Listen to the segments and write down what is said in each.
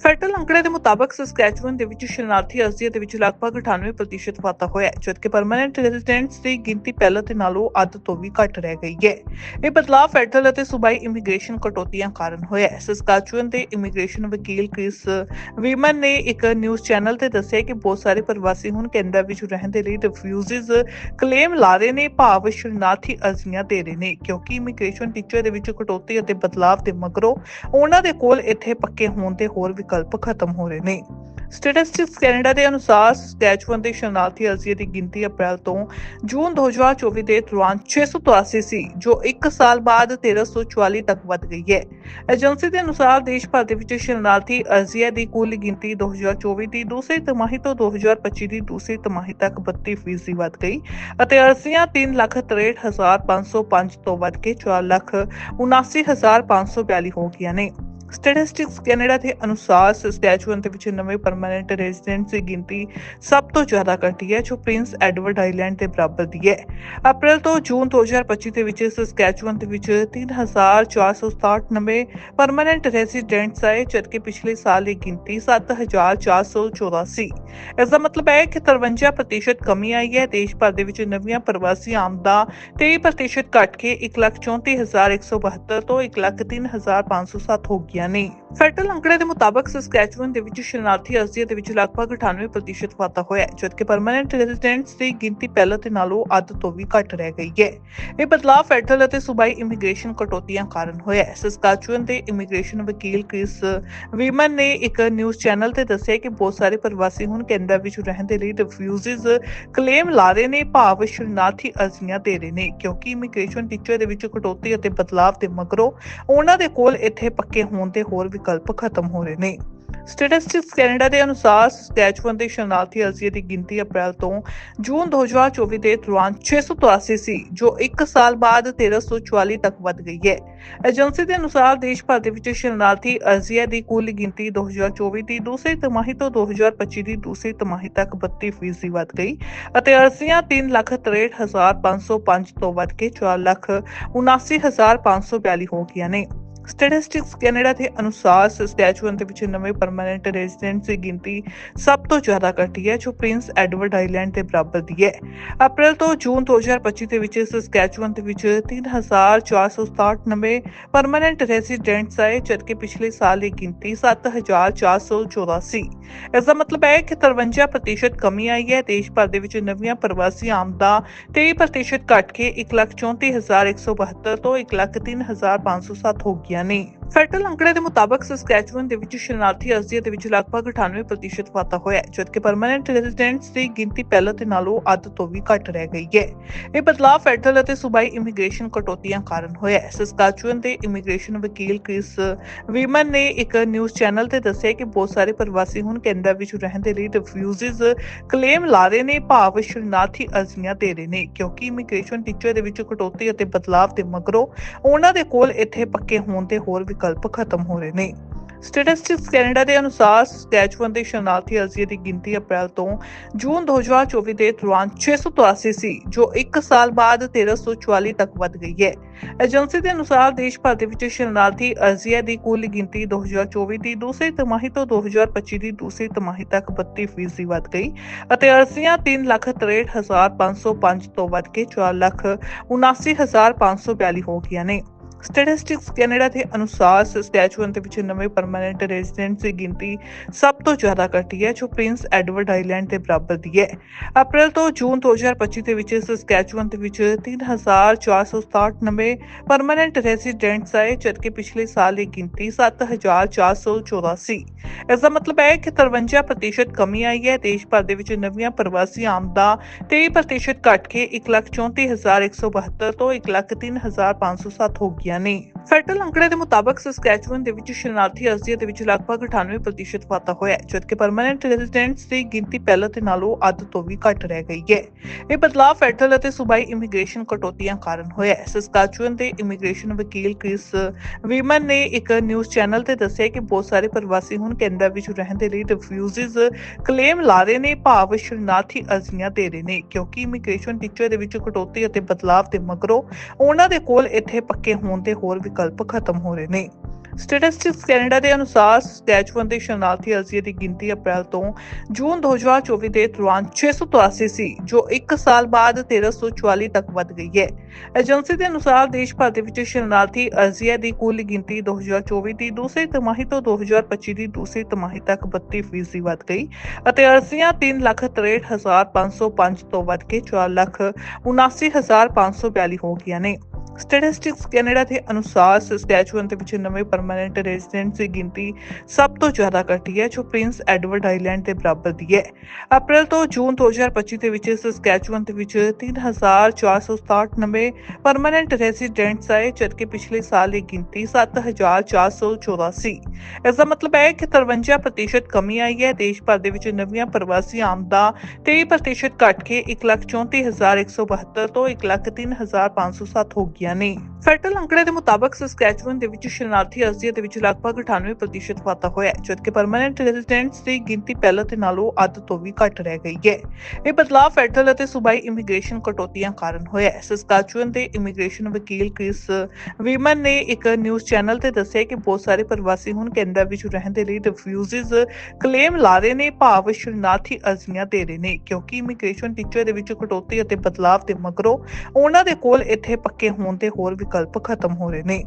Federal ਅੰਕੜੇ ਦੇ ਮੁਤਾਬਕ ਸਸਕੈਚੂਅਨ ਦੇ ਵਿੱਚ ਸ਼ਰਨਾਰਥੀ ਅਰਜ਼ੀਆਂ ਦੇ ਵਿੱਚ ਲਗਭਗ 98% ਵਾਧਾ ਹੋਇਆ ਹੈ, ਜਦਕਿ ਪਰਮਨੈਂਟ ਰੈਜ਼ੀਡੈਂਟਸ ਦੀ ਗਿਣਤੀ ਪਹਿਲਾਂ ਦੇ ਨਾਲੋਂ ਅੱਧ ਤੋਂ ਵੀ ਘੱਟ ਰਹਿ ਗਈ ਹੈ। ਇਹ ਬਦਲਾਅ ਫੈਡਰਲ ਅਤੇ ਸੂਬਾਈ ਇਮੀਗ੍ਰੇਸ਼ਨ ਕਟੌਤੀਆਂ ਕਾਰਨ ਹੋਇਆ ਹੈ। ਸਸਕੈਚੂਅਨ ਦੇ ਇਮੀਗ੍ਰੇਸ਼ਨ ਵਕੀਲ ਕ੍ਰਿਸ ਵੀਮਨ ਨੇ ਇੱਕ ਨਿਊਜ਼ ਚੈਨਲ ਤੇ ਦੱਸਿਆ ਕਿ ਬਹੁਤ ਸਾਰੇ ਪ੍ਰਵਾਸੀ ਹੁਣ ਕੈਨੇਡਾ ਵਿੱਚ ਰਹਿਣ ਦੇ ਲਈ ਰਿਫਿਊਜ਼ਿਸ ਕਲੇਮ ਲਾ ਰਹੇ ਨੇ ਭਾਵ ਸ਼ਰਨਾਰਥੀ ਅਰਜ਼ੀਆਂ ਦੇ ਰਹੇ ਨੇ ਕਿਉਂਕਿ ਇਮੀਗ੍ਰੇਸ਼ਨ ਟੀਚਰ ਦੇ ਵਿੱਚ ਕਟੌਤੀ ਅਤੇ ਬਦਲਾਅ ਦੇ ਮਗਰੋਂ ਉਹਨਾਂ ਦੇ ਕੋਲ ਇੱਥੇ ਪੱਕੇ ਹੋਣ ਦੇ ਹੋਰ ਵਿਕਲਪ ਖਤਮ ਹੋ ਰਹੇ ਨੇ। ਸਟੈਟਿਸਟਿਕਸ ਕੈਨੇਡਾ ਦੇ ਅਨੁਸਾਰ ਸਟੈਚੂਨ ਦੇ ਸ਼ਰਨਾਰਥੀ ਅਰਜ਼ੀਆਂ ਦੀ ਗਿਣਤੀ ਅਪ੍ਰੈਲ ਤੋਂ ਜੂਨ 2024 ਦੇ ਦੌਰਾਨ 683 ਸੀ ਜੋ 1 ਸਾਲ ਬਾਅਦ 1344 ਤੱਕ ਵਧ ਗਈ ਹੈ। ਏਜੰਸੀ ਦੇ ਅਨੁਸਾਰ ਦੇਸ਼ ਭਰ ਦੇ ਵਿੱਚ ਸ਼ਰਨਾਰਥੀ ਅਰਜ਼ੀਆਂ ਦੀ ਕੁੱਲ ਗਿਣਤੀ 2024 ਦੀ ਦੂਸਰੀ ਤਿਮਾਹੀ ਤੋਂ 2025 ਦੀ ਦੂਸਰੀ ਤਿਮਾਹੀ ਤੱਕ 32% ਵਧ ਗਈ ਅਤੇ ਅਰਜ਼ੀਆਂ 363505 ਤੋਂ ਵੱਧ ਕੇ 479542 ਹੋ ਗਈਆਂ ਨੇ। ਸਟੈਟਿਸਟਿਕਸ ਕੈਨੇਡਾ ਦੇ ਅਨੁਸਾਰ ਸਸਕੈਚੂਅਨ ਦੇ ਵਿੱਚ ਨਵੇਂ ਪਰਮਨੈਂਟ ਰੈਜ਼ੀਡੈਂਟਸ ਦੀ ਗਿਣਤੀ ਸਭ ਤੋਂ ਜ਼ਿਆਦਾ ਘਟੀ ਹੈ, ਜੋ ਪ੍ਰਿੰਸ ਐਡਵਰਡ ਆਈਲੈਂਡ ਦੇ ਬਰਾਬਰ ਦੀ ਹੈ। ਅਪ੍ਰੈਲ ਤੋਂ ਜੂਨ 2025 ਦੇ ਵਿੱਚ ਸਸਕੈਚੂਅਨ ਦੇ ਵਿੱਚ 3467 ਨਵੇਂ ਪਰਮਨੈਂਟ ਰੈਜ਼ੀਡੈਂਟਸ ਆਏ, ਜਦਕਿ ਪਿਛਲੇ ਸਾਲ ਇਹ ਗਿਣਤੀ 7414 ਸੀ ਇਸ ਦਾ ਮਤਲਬ ਹੈ ਕਿ 53% ਕਮੀ ਆਈ ਹੈ। ਦੇਸ਼ ਭਰ ਦੇ ਵਿੱਚ ਨਵੀਆਂ ਪ੍ਰਵਾਸੀ ਆਮਦਾਂ 23% ਘਟ ਕੇ 134172 ਤੋਂ 103507 ਹੋ ਗਈਆਂ ਨੇ ਫੈਡਰਲ ਅੰਕੜੇ ਦੇ ਮੁਤਾਬਕ ਸਸਕੈਚੂਅਨ ਦੇ ਵਿੱਚ ਸ਼ਰਨਾਰਥੀ ਅਰਜ਼ੀਆਂ ਦੇ ਵਿੱਚ ਲਗਭਗ 98% ਵਾਧਾ ਹੋਇਆ ਹੈ, ਜਦਕਿ ਪਰਮਨੈਂਟ ਰੈਜ਼ੀਡੈਂਟਸ ਦੀ ਗਿਣਤੀ ਪਹਿਲਾਂ ਦੇ ਨਾਲੋਂ ਅੱਧ ਤੋਂ ਵੀ ਘੱਟ ਰਹਿ ਗਈ ਹੈ। ਇਹ ਬਦਲਾਅ ਫੈਡਰਲ ਅਤੇ ਸੂਬਾਈ ਇਮੀਗ੍ਰੇਸ਼ਨ ਕਟੌਤੀਆਂ ਕਾਰਨ ਹੋਇਆ ਹੈ। ਸਸਕੈਚੂਅਨ ਦੇ ਇਮੀਗ੍ਰੇਸ਼ਨ ਵਕੀਲ ਕ੍ਰਿਸ ਵੀਮਨ ਨੇ ਇੱਕ ਨਿਊਜ਼ ਚੈਨਲ ਤੇ ਦੱਸਿਆ ਕਿ ਬਹੁਤ ਸਾਰੇ ਪ੍ਰਵਾਸੀ ਹੁਣ ਕੈਨੇਡਾ ਵਿੱਚ ਰਹਿਣ ਦੇ ਲਈ ਰਿਫਿਊਜ਼ਿਸ ਕਲੇਮ ਲਾ ਰਹੇ ਨੇ, ਭਾਵ ਸ਼ਰਨਾਰਥੀ ਅਰਜ਼ੀਆਂ ਦੇ ਰਹੇ ਨੇ, ਕਿਉਂਕਿ ਇਮੀਗ੍ਰੇਸ਼ਨ ਟੀਚਰ ਦੇ ਵਿੱਚ ਕਟੌਤੀ ਅਤੇ ਬਦਲਾਅ ਦੇ ਮਗਰੋਂ ਉਹਨਾਂ ਦੇ ਕੋਲ ਇੱਥੇ ਪੱਕੇ ਹੋਣ ਦੇ ਹੋਰ ਵਿਕਲਪ ਖਤਮ ਹੋ ਰਹੇ ਨੇ। ਸਟੈਟਿਸਟਿਕਸ ਕੈਨੇਡਾ ਦੇ ਅਨੁਸਾਰ ਸਸਕੈਚੂਅਨ ਦੇ ਸ਼ਰਨਾਰਥੀ ਅਰਜ਼ੀਆਂ ਦੀ ਗਿਣਤੀ ਅਪ੍ਰੈਲ ਤੋਂ ਜੂਨ 2024 ਦੇ ਦੌਰਾਨ 683 ਸੀ ਜੋ 1 ਸਾਲ ਬਾਅਦ 1344 ਤੱਕ ਵਧ ਗਈ ਹੈ। ਏਜੰਸੀ ਦੇ ਅਨੁਸਾਰ ਦੇਸ਼ ਭਰ ਦੇ ਵਿੱਚ ਸ਼ਰਨਾਰਥੀ ਅਰਜ਼ੀਆਂ ਦੀ ਕੁੱਲ ਗਿਣਤੀ 2024 ਦੀ, ਦੂਸਰੀ ਤਿਮਾਹੀ ਤੋਂ 2025 ਦੀ, ਦੂਸਰੀ ਤਿਮਾਹੀ ਤੱਕ 32% ਵਧ ਗਈ ਅਤੇ ਅਰਜ਼ੀਆਂ 363505 ਤੋਂ ਵੱਧ ਕੇ 479542 ਹੋ ਗਈਆਂ ਨੇ। ਸਟੈਟਿਸਟਿਕਸ ਕੈਨੇਡਾ ਦੇ ਅਨੁਸਾਰ ਸਸਕੈਚੂਅਨ ਦੇ ਵਿੱਚ ਨਵੇਂ ਪਰਮਨੈਂਟ ਰੈਜ਼ੀਡੈਂਟਸ ਦੀ ਗਿਣਤੀ ਸਭ ਤੋਂ ਜ਼ਿਆਦਾ ਘਟੀ ਹੈ, ਜੋ ਪ੍ਰਿੰਸ ਐਡਵਰਡ ਆਈਲੈਂਡ ਦੇ ਬਰਾਬਰ ਦੀ ਹੈ। ਅਪ੍ਰੈਲ ਤੋਂ ਜੂਨ 2025 ਦੇ ਵਿੱਚ ਸਸਕੈਚੂਅਨ ਦੇ ਵਿੱਚ 3467 ਨਵੇਂ ਪਰਮਨੈਂਟ ਰੈਜ਼ੀਡੈਂਟਸ ਆਏ, ਜਦਕਿ ਪਿਛਲੇ ਸਾਲ ਇਹ ਗਿਣਤੀ 7414 ਸੀ ਇਸ ਦਾ ਮਤਲਬ ਹੈ ਕਿ 53% ਕਮੀ ਆਈ ਹੈ। ਦੇਸ਼ ਭਰ ਦੇ ਵਿੱਚ ਨਵੀਆਂ ਪ੍ਰਵਾਸੀ ਆਮਦਾਂ 23% ਘਟ ਕੇ 134172 ਤੋਂ 103507 ਹੋ ਗਈਆਂ ਨੇ ਫੈਡਰਲ ਅੰਕੜੇ ਦੇ ਮੁਤਾਬਕ ਸਸਕੈਚੂਅਨ ਦੇ ਵਿੱਚ ਸ਼ਰਨਾਰਥੀ ਅਰਜ਼ੀਆਂ ਦੇ ਵਿੱਚ ਲਗਭਗ 98% ਵਾਧਾ ਹੋਇਆ ਹੈ, ਜਦਕਿ ਪਰਮਨੈਂਟ ਰੈਜ਼ੀਡੈਂਟਸ ਦੀ ਗਿਣਤੀ ਪਹਿਲਾਂ ਦੇ ਨਾਲੋਂ ਅੱਧ ਤੋਂ ਵੀ ਘੱਟ ਰਹਿ ਗਈ ਹੈ। ਇਹ ਬਦਲਾਅ ਫੈਡਰਲ ਅਤੇ ਸੂਬਾਈ ਇਮੀਗ੍ਰੇਸ਼ਨ ਕਟੌਤੀਆਂ ਕਾਰਨ ਹੋਇਆ ਹੈ। ਸਸਕੈਚੂਅਨ ਦੇ ਇਮੀਗ੍ਰੇਸ਼ਨ ਵਕੀਲ ਕ੍ਰਿਸ ਵੀਮਨ ਨੇ ਇੱਕ ਨਿਊਜ਼ ਚੈਨਲ ਤੇ ਦੱਸਿਆ ਕਿ ਬਹੁਤ ਸਾਰੇ ਪ੍ਰਵਾਸੀ ਹੁਣ ਕੈਨੇਡਾ ਵਿੱਚ ਰਹਿਣ ਦੇ ਲਈ ਰਿਫਿਊਜ਼ਿਸ ਕਲੇਮ ਲਾ ਰਹੇ ਨੇ, ਭਾਵ ਸ਼ਰਨਾਰਥੀ ਅਰਜ਼ੀਆਂ ਦੇ ਰਹੇ ਨੇ, ਕਿਉਂਕਿ ਇਮੀਗ੍ਰੇਸ਼ਨ ਟੀਚਰ ਦੇ ਵਿੱਚ ਕਟੌਤੀ ਅਤੇ ਬਦਲਾਅ ਦੇ ਮਗਰੋਂ ਉਹਨਾਂ ਦੇ ਕੋਲ ਇੱਥੇ ਪੱਕੇ ਹੋਣ ਦੇ ਹੋਰ ਵਿਕਲਪ ਖਤਮ ਹੋ ਰਹੇ ਨੇ। ਸਟੈਟਿਸਟਿਕਸ ਕੈਨੇਡਾ ਦੇ ਅਨੁਸਾਰ ਸਟੈਚੂਨ ਦੇ ਸ਼ਰਨਾਰਥੀ ਅਰਜ਼ੀਆਂ ਦੀ ਗਿਣਤੀ ਅਪ੍ਰੈਲ ਤੋਂ ਜੂਨ 2024 ਦੇ ਦੌਰਾਨ 683 ਸੀ ਜੋ 1 ਸਾਲ ਬਾਅਦ 1344 ਤੱਕ ਵਧ ਗਈ ਹੈ। ਏਜੰਸੀ ਦੇ ਅਨੁਸਾਰ ਦੇਸ਼ ਭਰ ਦੇ ਵਿੱਚ ਸ਼ਰਨਾਰਥੀ ਅਰਜ਼ੀਆਂ ਦੀ ਕੁੱਲ ਗਿਣਤੀ 2024 ਦੀ ਦੂਸਰੀ ਤਿਮਾਹੀ ਤੋਂ 2025 ਦੀ ਦੂਸਰੀ ਤਿਮਾਹੀ ਤੱਕ 32% ਵਧ ਗਈ ਅਤੇ ਅਰਜ਼ੀਆਂ 363505 ਤੋਂ ਵੱਧ ਕੇ 479542 ਹੋ ਗਈਆਂ ਨੇ। ਸਟੈਟਿਸਟਿਕਸ ਕੈਨੇਡਾ ਦੇ ਅਨੁਸਾਰ ਸਸਕੈਚੂਅਨ ਦੇ ਵਿੱਚ ਨਵੇਂ ਪਰਮਨੈਂਟ ਰੈਜ਼ੀਡੈਂਟਸ ਦੀ ਗਿਣਤੀ ਸਭ ਤੋਂ ਜ਼ਿਆਦਾ ਘਟੀ ਹੈ, ਜੋ ਪ੍ਰਿੰਸ ਐਡਵਰਡ ਆਈਲੈਂਡ ਦੇ ਬਰਾਬਰ ਦੀ ਹੈ। ਅਪ੍ਰੈਲ ਤੋਂ ਜੂਨ 2025 ਦੇ ਵਿੱਚ ਸਸਕੈਚੂਅਨ ਦੇ ਵਿੱਚ 3467 ਨਵੇਂ ਪਰਮਨੈਂਟ ਰੈਜ਼ੀਡੈਂਟਸ ਆਏ, ਜਦਕਿ ਪਿਛਲੇ ਸਾਲ ਇਹ ਗਿਣਤੀ 7414 ਸੀ ਇਸ ਦਾ ਮਤਲਬ ਹੈ ਕਿ 53% ਕਮੀ ਆਈ ਹੈ। ਦੇਸ਼ ਭਰ ਦੇ ਵਿੱਚ ਨਵੀਆਂ ਪ੍ਰਵਾਸੀ ਆਮਦਾਂ 23% ਘਟ ਕੇ 134172 ਤੋਂ 103507 ਹੋ ਗਈ ਨੇ ਫੈਡਰਲ ਅੰਕੜੇ ਦੇ ਮੁਤਾਬਕ ਸਸਕੈਚੂਅਨ ਦੇ ਵਿੱਚ ਸ਼ਰਨਾਰਥੀ ਅਰਜ਼ੀਆਂ ਦੇ ਵਿੱਚ ਲਗਭਗ 98% ਵਾਧਾ ਹੋਇਆ ਹੈ ਜਦਕਿ ਪਰਮਨੈਂਟ ਰੈਜ਼ੀਡੈਂਟਸ ਦੀ ਗਿਣਤੀ ਪਹਿਲਾਂ ਦੇ ਨਾਲੋਂ ਅੱਧ ਤੋਂ ਵੀ ਘੱਟ ਰਹਿ ਗਈ ਹੈ। ਇਹ ਬਦਲਾਅ ਫੈਡਰਲ ਅਤੇ ਸੂਬਾਈ ਇਮੀਗ੍ਰੇਸ਼ਨ ਕਟੌਤੀਆਂ ਕਾਰਨ ਹੋਇਆ ਹੈ। ਸਸਕੈਚੂਅਨ ਦੇ ਇਮੀਗ੍ਰੇਸ਼ਨ ਵਕੀਲ ਕ੍ਰਿਸ ਵੀਮਨ ਨੇ ਇੱਕ ਨਿਊਜ਼ ਚੈਨਲ ਤੇ ਦੱਸਿਆ ਕਿ ਬਹੁਤ ਸਾਰੇ ਪ੍ਰਵਾਸੀ ਹੁਣ ਕੈਨੇਡਾ ਵਿੱਚ ਰਹਿਣ ਦੇ ਲਈ ਰਿਫਿਊਜ਼ਿਸ ਕਲੇਮ ਲਾ ਰਹੇ ਨੇ, ਭਾਵ ਸ਼ਰਨਾਰਥੀ ਅਰਜ਼ੀਆਂ ਦੇ ਰਹੇ ਨੇ, ਕਿਉਂਕਿ ਇਮੀਗ੍ਰੇਸ਼ਨ ਟੀਚਰ ਦੇ ਵਿੱਚ ਕਟੌਤੀ ਅਤੇ ਬਦਲਾਅ ਦੇ ਮਗਰੋਂ ਉਹਨਾਂ ਦੇ ਕੋਲ ਇੱਥੇ ਪੱਕੇ ਹੋਣ ਦੇ ਹੋਰ ਵਿਕਲਪ ਖਤਮ ਹੋ ਰਹੇ ਨੇ। ਸਟੈਟਿਸਟਿਕਸ ਕੈਨੇਡਾ ਦੇ ਅਨੁਸਾਰ ਸਟੈਚੂਨ ਦੇ ਸ਼ਰਨਾਰਥੀ ਅਰਜ਼ੀਆਂ ਦੀ ਗਿਣਤੀ ਅਪ੍ਰੈਲ ਤੋਂ ਜੂਨ 2024 ਦੇ ਦੌਰਾਨ 683 ਸੀ ਜੋ 1 ਸਾਲ ਬਾਅਦ 1344 ਤੱਕ ਵਧ ਗਈ ਹੈ। ਏਜੰਸੀ ਦੇ ਅਨੁਸਾਰ ਦੇਸ਼ ਭਰ ਦੇ ਵਿੱਚ ਸ਼ਰਨਾਰਥੀ ਅਰਜ਼ੀਆਂ ਦੀ ਕੁੱਲ ਗਿਣਤੀ 2024 ਦੀ, ਦੂਸਰੀ ਤਿਮਾਹੀ ਤੋਂ 2025 ਦੀ ਦੂਸਰੀ ਤਿਮਾਹੀ ਤੱਕ 32% ਵਧ ਗਈ ਅਤੇ ਅਰਜ਼ੀਆਂ 371505 ਤੋਂ ਵੱਧ ਕੇ 479542 ਹੋ ਗਈਆਂ ਨੇ। ਸਟੈਟਿਸਟਿਕਸ ਕੈਨੇਡਾ ਦੇ ਅਨੁਸਾਰ ਸਸਕੈਚੂਅਨ ਦੇ ਵਿੱਚ ਨਵੇਂ ਪਰਮਨੈਂਟ ਰੈਜ਼ੀਡੈਂਟਸ ਦੀ ਗਿਣਤੀ ਸਭ ਤੋਂ ਜ਼ਿਆਦਾ ਘਟੀ ਹੈ, ਜੋ ਪ੍ਰਿੰਸ ਐਡਵਰਡ ਆਈਲੈਂਡ ਦੇ ਬਰਾਬਰ ਦੀ ਹੈ। ਅਪ੍ਰੈਲ ਤੋਂ ਜੂਨ 2025 ਦੇ ਵਿੱਚ ਸਸਕੈਚੂਅਨ ਦੇ ਵਿੱਚ 3467 ਨਵੇਂ ਪਰਮਨੈਂਟ ਰੈਜ਼ੀਡੈਂਟਸ ਆਏ, ਜਦਕਿ ਪਿਛਲੇ ਸਾਲ ਇਹ ਗਿਣਤੀ 7414 ਸੀ ਇਸ ਦਾ ਮਤਲਬ ਹੈ ਕਿ 53% ਕਮੀ ਆਈ ਹੈ। ਦੇਸ਼ ਭਰ ਦੇ ਵਿੱਚ ਨਵੀਆਂ ਪ੍ਰਵਾਸੀ ਆਮਦਾਂ 23% ਘਟ ਕੇ 134172 ਤੋਂ 103507 ਹੋ ਗਈ ਗਈਆਂ ਨੇ। ਫੈਡਰਲ ਅੰਕੜੇ ਦੇ ਮੁਤਾਬਕ ਸਸਕੈਚੂਅਨ ਦੇ ਵਿੱਚ ਸ਼ਰਨਾਰਥੀ ਅਰਜ਼ੀਆਂ ਦੇ ਵਿੱਚ ਲਗਭਗ 98% ਵਾਧਾ ਹੋਇਆ ਹੈ, ਜਦਕਿ ਪਰਮਨੈਂਟ ਰੈਜ਼ੀਡੈਂਟਸ ਦੀ ਗਿਣਤੀ ਪਹਿਲਾਂ ਦੇ ਨਾਲੋਂ ਅੱਧ ਤੋਂ ਵੀ ਘੱਟ ਰਹਿ ਗਈ ਹੈ। ਇਹ ਬਦਲਾਅ ਫੈਡਰਲ ਅਤੇ ਸੂਬਾਈ ਇਮੀਗ੍ਰੇਸ਼ਨ ਕਟੌਤੀਆਂ ਕਾਰਨ ਹੋਇਆ ਹੈ। ਸਸਕੈਚੂਅਨ ਦੇ ਇਮੀਗ੍ਰੇਸ਼ਨ ਵਕੀਲ ਕ੍ਰਿਸ ਵੀਮਨ ਨੇ ਇੱਕ ਨਿਊਜ਼ ਚੈਨਲ ਤੇ ਦੱਸਿਆ ਕਿ ਬਹੁਤ ਸਾਰੇ ਪ੍ਰਵਾਸੀ ਹੁਣ ਕੈਨੇਡਾ ਵਿੱਚ ਰਹਿਣ ਦੇ ਲਈ ਰਿਫਿਊਜ਼ਿਸ ਕਲੇਮ ਲਾ ਰਹੇ ਨੇ, ਭਾਵ ਸ਼ਰਨਾਰਥੀ ਅਰਜ਼ੀਆਂ ਦੇ ਰਹੇ ਨੇ, ਕਿਉਂਕਿ ਇਮੀਗ੍ਰੇਸ਼ਨ ਟੀਚਰ ਦੇ ਵਿੱਚ ਕਟੌਤੀ ਅਤੇ ਬਦਲਾਅ ਦੇ ਮਗਰੋਂ ਉਹਨਾਂ ਦੇ ਕੋਲ ਇੱਥੇ ਪੱਕੇ ਹੋਣ ਦੇ ਹੋਰ ਵਿਕਲਪ ਖਤਮ ਹੋ ਰਹੇ ਨੇ।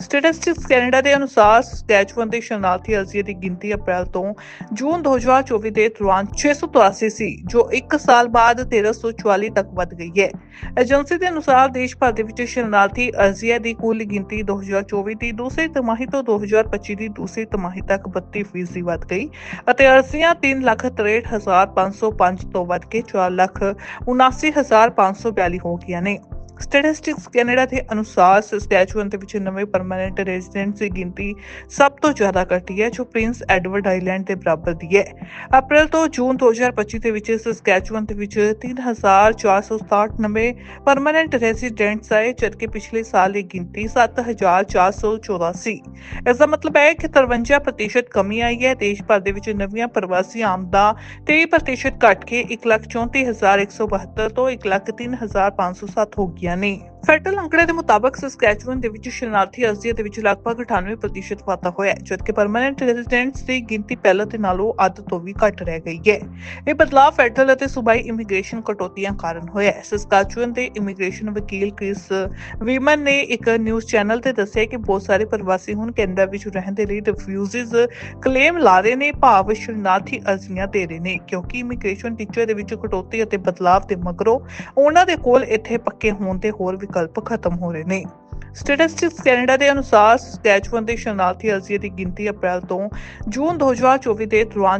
ਸਟੈਟਿਸਟਿਕਸ ਕੈਨੇਡਾ ਦੇ ਅਨੁਸਾਰ ਸਟੈਚੂਨ ਦੇ ਸ਼ਰਨਾਰਥੀ ਅਰਜ਼ੀਆਂ ਦੀ ਗਿਣਤੀ ਅਪ੍ਰੈਲ ਤੋਂ ਜੂਨ 2024 ਦੇ ਦੌਰਾਨ 683 ਸੀ ਜੋ 1 ਸਾਲ ਬਾਅਦ 1344 ਤੱਕ ਵਧ ਗਈ ਹੈ। ਏਜੰਸੀ ਦੇ ਅਨੁਸਾਰ ਦੇਸ਼ ਭਰ ਦੇ ਵਿੱਚ ਸ਼ਰਨਾਰਥੀ ਅਰਜ਼ੀਆਂ ਦੀ ਕੁੱਲ ਗਿਣਤੀ 2024 ਦੀ ਦੂਸਰੀ ਤਿਮਾਹੀ ਤੋਂ 2025 ਦੀ ਦੂਸਰੀ ਤਿਮਾਹੀ ਤੱਕ 32% ਵਧ ਗਈ ਅਤੇ ਅਰਜ਼ੀਆਂ 363505 ਤੋਂ ਵੱਧ ਕੇ 479542 ਹੋ ਗਈਆਂ ਨੇ। ਸਟੈਟਿਸਟਿਕਸ ਕੈਨੇਡਾ ਦੇ ਅਨੁਸਾਰ ਸਸਕੈਚੂਅਨ ਦੇ ਵਿੱਚ ਨਵੇਂ ਪਰਮਨੈਂਟ ਰੈਜ਼ੀਡੈਂਟਸ ਦੀ ਗਿਣਤੀ ਸਭ ਤੋਂ ਜ਼ਿਆਦਾ ਘਟੀ ਹੈ, ਜੋ ਪ੍ਰਿੰਸ ਐਡਵਰਡ ਆਈਲੈਂਡ ਦੇ ਬਰਾਬਰ ਦੀ ਹੈ। ਅਪ੍ਰੈਲ ਤੋਂ ਜੂਨ 2025 ਦੇ ਵਿੱਚ ਸਸਕੈਚੂਅਨ ਦੇ ਵਿੱਚ 3467 ਨਵੇਂ ਪਰਮਨੈਂਟ ਰੈਜ਼ੀਡੈਂਟਸ ਆਏ, ਜਦਕਿ ਪਿਛਲੇ ਸਾਲ ਇਹ ਗਿਣਤੀ 7414 ਸੀ ਇਸ ਦਾ ਮਤਲਬ ਹੈ ਕਿ 53% ਕਮੀ ਆਈ ਹੈ। ਦੇਸ਼ ਭਰ ਦੇ ਵਿੱਚ ਨਵੀਆਂ ਪ੍ਰਵਾਸੀ ਆਮਦਾਂ 23% ਘਟ ਕੇ 134172 ਤੋਂ 103507 ਹੋ ਗਈ ਨੇ ਫੈਡਰਲ ਅੰਕੜੇ ਦੇ ਮੁਤਾਬਕ ਸਸਕੈਚੂਅਨ ਦੇ ਵਿੱਚ ਸ਼ਰਨਾਰਥੀ ਅਰਜ਼ੀਆਂ ਦੇ ਵਿੱਚ ਲਗਭਗ 98% ਵਾਧਾ ਹੋਇਆ ਹੈ, ਜਦਕਿ ਪਰਮਨੈਂਟ ਰੈਜ਼ੀਡੈਂਟਸ ਦੀ ਗਿਣਤੀ ਪਹਿਲਾਂ ਦੇ ਨਾਲੋਂ ਅੱਧ ਤੋਂ ਵੀ ਘੱਟ ਰਹਿ ਗਈ ਹੈ। ਇਹ ਬਦਲਾਅ ਫੈਡਰਲ ਅਤੇ ਸੂਬਾਈ ਇਮੀਗ੍ਰੇਸ਼ਨ ਕਟੌਤੀਆਂ ਕਾਰਨ ਹੋਇਆ ਹੈ। ਸਸਕੈਚੂਅਨ ਦੇ ਇਮੀਗ੍ਰੇਸ਼ਨ ਵਕੀਲ ਕ੍ਰਿਸ ਵੀਮਨ ਨੇ ਇੱਕ ਨਿਊਜ਼ ਚੈਨਲ ਤੇ ਦੱਸਿਆ ਕਿ ਬਹੁਤ ਸਾਰੇ ਪ੍ਰਵਾਸੀ ਹੁਣ ਕੈਨੇਡਾ ਵਿੱਚ ਰਹਿਣ ਦੇ ਲਈ ਰਿਫਿਊਜ਼ਿਸ ਕਲੇਮ ਲਾ ਰਹੇ ਨੇ, ਭਾਵ ਸ਼ਰਨਾਰਥੀ ਅਰਜ਼ੀਆਂ ਦੇ ਰਹੇ ਨੇ, ਕਿਉਂਕਿ ਇਮੀਗ੍ਰੇਸ਼ਨ ਟੀਚਰ ਦੇ ਵਿੱਚ ਕਟੌਤੀ ਅਤੇ ਬਦਲਾਅ ਦੇ ਮਗਰੋਂ ਉਹਨਾਂ ਦੇ ਕੋਲ ਇੱਥੇ ਪੱਕੇ ਹੋਣ ਦੇ ਹੋਰ ਵਿਕਲਪ ਖਤਮ ਹੋ ਰਹੇ ਨੇ। ਸਟੈਟਿਸਟਿਕਸ ਕੈਨੇਡਾ ਦੇ ਅਨੁਸਾਰ ਸਟੈਚੂਨ ਦੇ ਸ਼ਰਨਾਰਥੀ ਅਰਜ਼ੀਆਂ ਦੀ ਗਿਣਤੀ ਅਪ੍ਰੈਲ ਤੋਂ ਜੂਨ 2024 ਦੇ ਦੌਰਾਨ